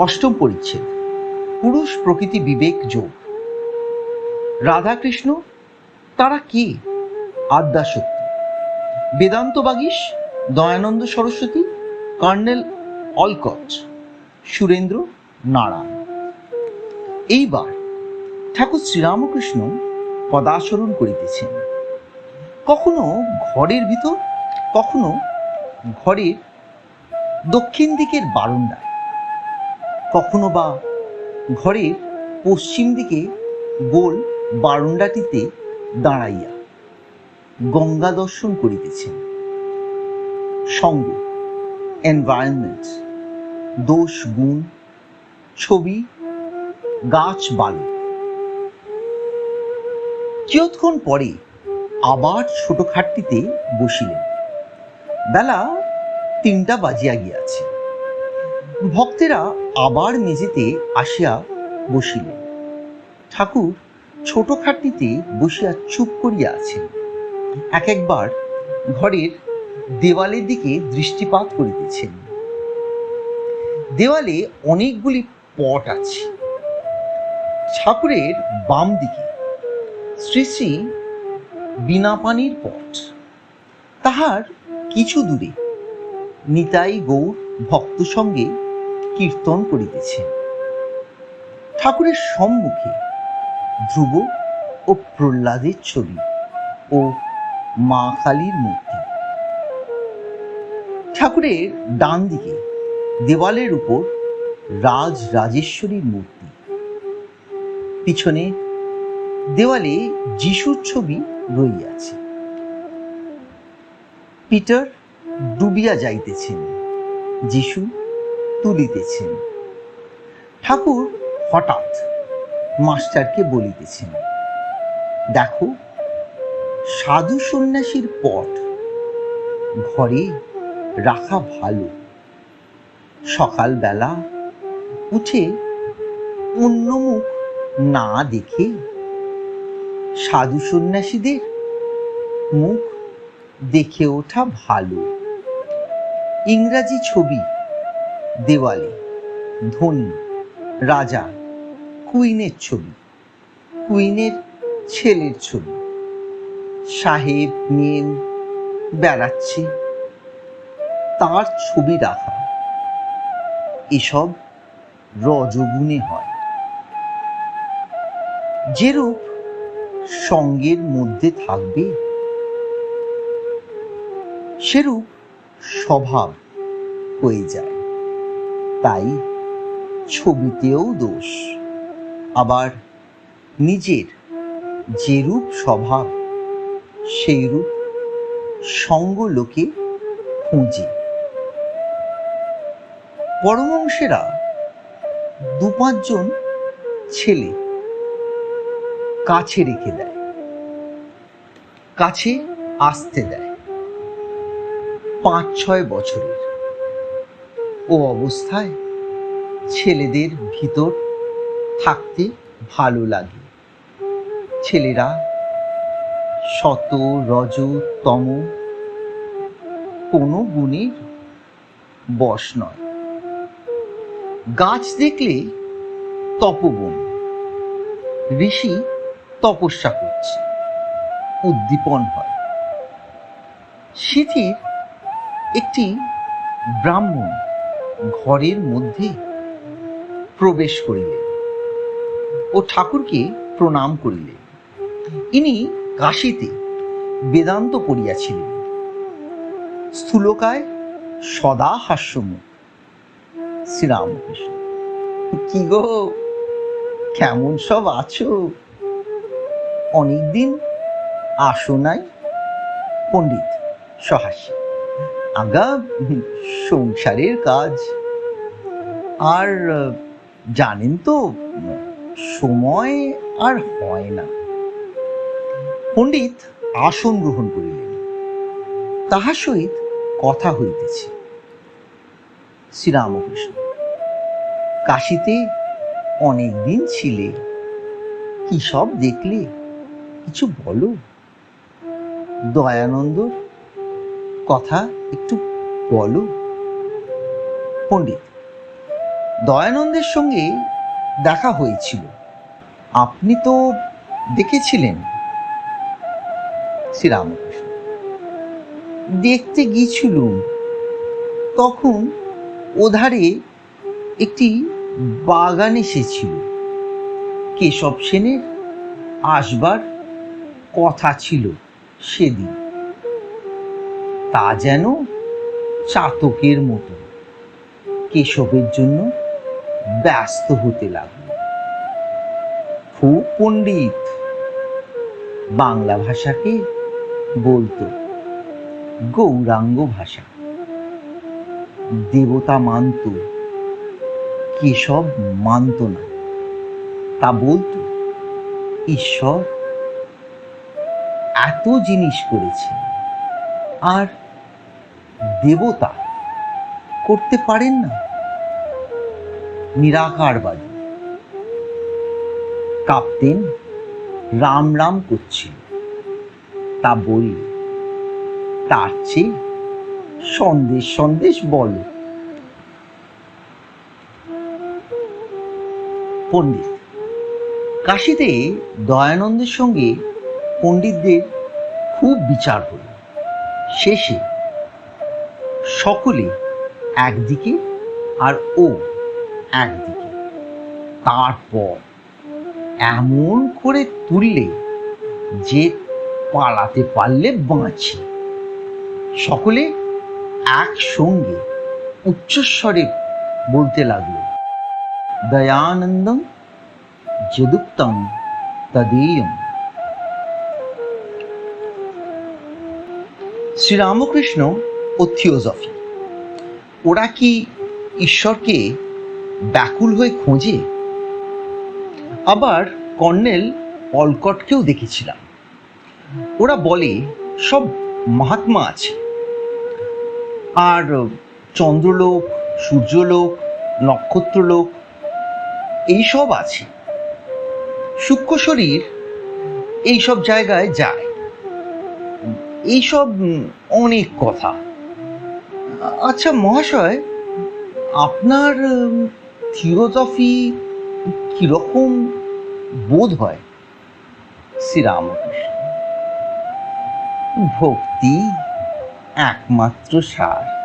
অষ্টম পরিচ্ছেদ। পুরুষ প্রকৃতি বিবেক যোগ। রাধাকৃষ্ণ, তারা কে? Adyashakti. Vedanta Bagish, Dayananda Saraswati, colonel Olcott, Surendra Narayan. এইবার ঠাকুর শ্রীরামকৃষ্ণ পদাচরণ করিতেছেন। কখনো ঘরের ভিতর, কখনো ঘরের দক্ষিণ দিকের বারান্দায়। কখনো বা ঘরের পশ্চিম দিকে গোল বারান্দাটিতে দাঁড়াইয়া গঙ্গা দর্শন করিতেছেন। সঙ্গে এনভায়রনমেন্ট দোষ, গুণ, ছবি, গাছ, বালু। কিয়ৎক্ষণ পরে আবার ছোট খাটটিতে বসিলেন। বেলা তিনটা বাজিয়া গিয়াছে। ভক্তেরা আবার মেঝেতে আসিয়া বসিলেন ঠাকুর ছোট খাটটিতে বসিয়া চুপ করিয়া আছেন। এক একবার ঘরের দেওয়ালের দিকে দৃষ্টিপাত করিতেছেন। দেওয়ালে অনেকগুলি পট আছে। ঠাকুরের বাম দিকে শ্রী শ্রী বিনা পানির পট। তাহার কিছু দূরে নিতাই গৌর ভক্ত সঙ্গে কীর্তন করিতেছেন ঠাকুরের সম্মুখে ধ্রুব ও প্রহ্লাদের ছবি ও মা কালীর মূর্তি। ঠাকুরের ডান দিকে দেওয়ালের উপর রাজ রাজেশ্বরীর মূর্তি। পিছনে দেওয়ালে যিশুর ছবি রইয়াছে। পিটার ডুবিয়া যাইতেছেন যিশু তুলিতেছেন। ঠাকুর হঠাৎ মাস্টারকে বলিতেছেন, দেখো, সাধু সন্ন্যাসীর পট ঘরে রাখা ভালো। সকালবেলা উঠে অন্য মুখ না দেখে সাধু সন্ন্যাসীদের মুখ দেখে ওঠা ভালো। ইংরাজি ছবি দেওয়ালে, ধনী, রাজা, কুইনের ছবি, কুইনের ছেলের ছবি। সাহেব মেম বেড়াচ্ছে, তার ছবি রাখা। এসব রজগুণে হয়। যেরূপ সঙ্গের মধ্যে থাকবে, সেরূপ স্বভাব হয়ে যায়। তাই ছবিতেও দোষ। আবার নিজের যেরূপ স্বভাব, সেই রূপ সঙ্গ লোকে খুঁজে। পরমংশেরা দু পাঁচজন ছেলে কাছে রেখে দেয়, কাছে আসতে দেয়। পাঁচ ছয় বছরের ও অবস্থায় ছেলেদের ভিতর থাকতে ভালো লাগে। ছেলেরা শত রজ তম কোনো গুণের বশ নয়। গাছ দেখলে তপবন, ঋষি তপস্যা করছে, উদ্দীপন হয়। সিথির একটি ব্রাহ্মণ ঘরের মধ্যে প্রবেশ করিলেন ও ঠাকুরকে প্রণাম করিলেন ইনি কাশীতে বেদান্ত পড়িয়াছিলেন। স্থূলকায় সদা হাস্যমুখ। শ্রীরামকৃষ্ণ, কি গো, কেমন সব আছো? অনেকদিন আসো নাই? পণ্ডিত সহাস্য। আগা সংসারের কাজ। আর জানেন তো, সময় আর হয় না। পণ্ডিত আসন গ্রহণ করিলেন। তাহার সহিত কথা হইতেছে। শ্রীরামকৃষ্ণ, কাশীতে অনেক দিন ছিলে, কি সব দেখলে, কিছু বলো? দয়ানন্দর কথা একটু বলো। পণ্ডিত, দয়ানন্দের সঙ্গে দেখা হয়েছিল। আপনি তো দেখেছিলেন। শ্রীরামকৃষ্ণ, দেখতে গিয়েছিলুম তখন ওধারে একটি বাগান এসেছিল। কেশব সেনের আসবার কথা ছিল সেদিন। তা যেন চাতকের মতো। কেশবের জন্য ব্যস্ত হতে লাগল। খুব পণ্ডিত। বাংলা ভাষাকে বলতো গৌরাঙ্গ ভাষা। দেবতা মানত, কেশব মানত না। তা বলতো, ঈশ্বর এত জিনিস করেছে। আর দেবতা করতে পারেন না? নিরাকারবাদী কাঁপতেন রাম রাম করছিল। তা বলল, তার চেয়ে সন্দেশ সন্দেশ বলো। পণ্ডিত, কাশিতে দয়ানন্দের সঙ্গে পণ্ডিতদের খুব বিচার হল। শেষে সকলে একদিকে আর ও একদিকে। তারপর এমন করে তুললে যে পালাতে পারলে বাঁচি। সকলে একসঙ্গে উচ্চস্বরে বলতে লাগল, দয়ানন্দম যদুক্তম তদীয়ম। শ্রীরামকৃষ্ণ ও থিওজফি ওরা কি ঈশ্বরকে ব্যাকুল হয়ে খোঁজে? আবার কর্নেল অলকটকেও দেখেছিলাম। ওরা বলে, সব মহাত্মা আছে। আর চন্দ্রলোক, সূর্যলোক, নক্ষত্রলোক এইসব আছে। সূক্ষ্ম শরীর এইসব জায়গায় যায়। এইসব অনেক কথা। আচ্ছা মহাশয়, আপনার থিওজফি কীরকম বোধ হয়? শ্রীরামকৃষ্ণ। ভক্তি একমাত্র সার।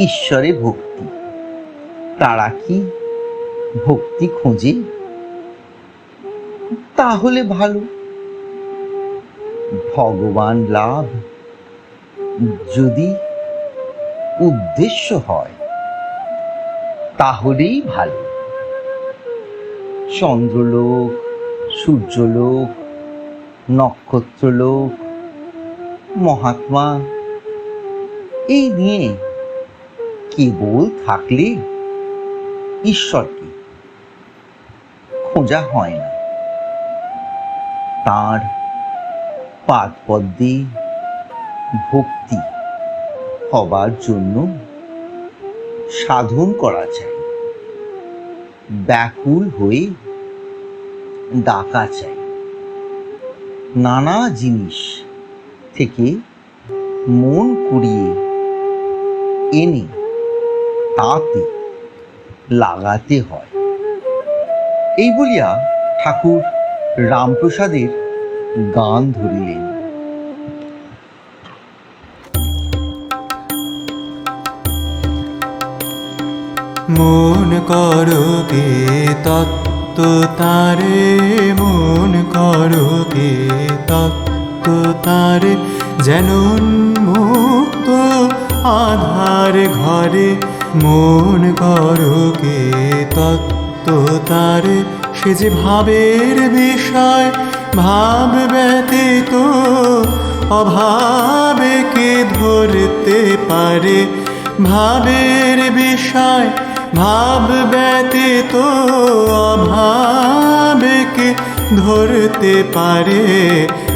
ঈশ্বরে ভক্তি। তারা কি ভক্তি খোঁজে? তাহলে ভালো। ভগবান লাভ। যদি উদ্দেশ্য হয়, তাহলেই ভালো। চন্দ্রলোক, সূর্যলোক, নক্ষত্রলোক, মহাত্মা, এই নিয়ে কেবল থাকলে ঈশ্বরকে খোঁজা হয় না। তার পাদ পদ্মে ভক্তি হবার জন্য সাধন করা চাই ব্যাকুল হয়ে ডাকা চাই নানা জিনিস থেকে মন কুড়িয়ে এনে তাতে লাগাতে হয়। এই বলিয়া ঠাকুর রামপ্রসাদের গান ধরিলেন। মন করো কে তত্ত্ব তারে, মন করো কে তত্ত্ব তারে, যেন মুক্ত আধার ঘরে। মন করো কে তত্ত্ব তারে, সে যে ভাবের বিষয় ভাব ব্যতীত অভাবে কে ধরতে পারে? ভাবের বিষয় ভাব ব্যতীত অভাবে কে ধরতে পারে?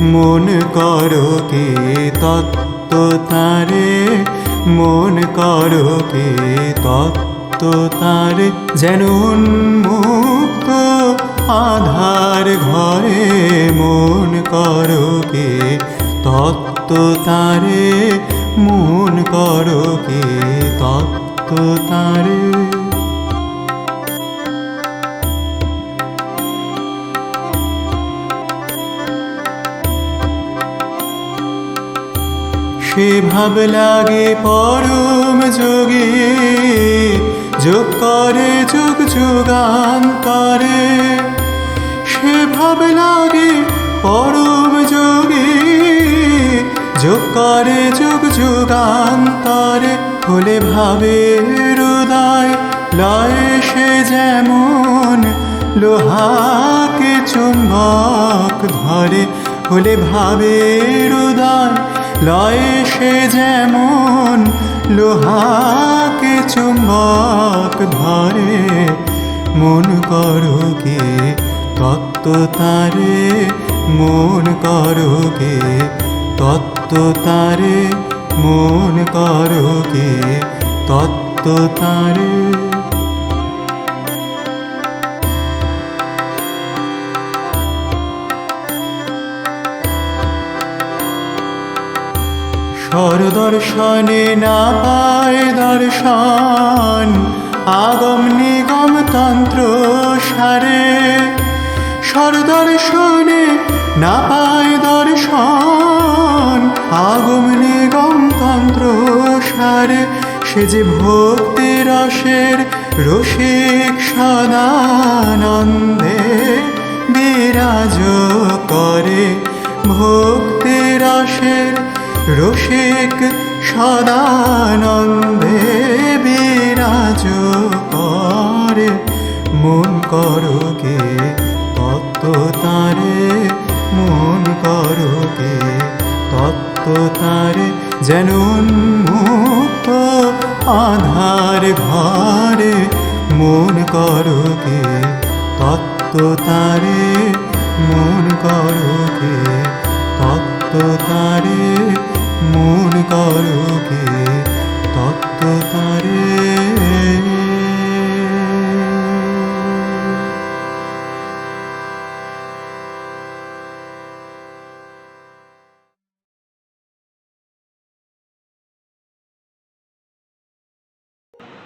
মন করো কে তত্ত্ব তারে। মন করো কে তত্ত্ব তারে। যেন উন্মুক্ত আধার ঘরে মন করো কে? তত্ত্ব তারে মন করো কে? তত্ত্ব তারে। সে ভাব লাগে পরম যোগে, যোগ করে, যোগ যোগান করে সে ভাব লাগে পরম যোগে। যোগ করে, যুগ যুগান্তরে হলে ভাবে হৃদয় লয় সে যেমন লোহাকে চুম্বক ধরে হলে ভাবে হৃদয় লয় সে যেমন লোহাকে চুম্বক ধরে, মন করো কে তত্ত্ব তারে মন করো কে? তত্ত্ব তারে মন করো কে? তত্ত্ব তারে স্বরদর্শনে না পায় দর্শন, আগম নিগম তন্ত্র সারে। স্বরদর্শনে না পায় দর্শন। আগম নিগম তন্ত্র সারে, সে যে ভক্তি রসের রসিক সদানন্দে বিরাজ করে। ভক্তি রসের রসিক সদানন্দে যেন উন্মুক্ত আধার ঘরে, মন করকে তত্ত্ব তারে মন করকে তত্ত্ব তারে মন করকে তত্ত্ব তারে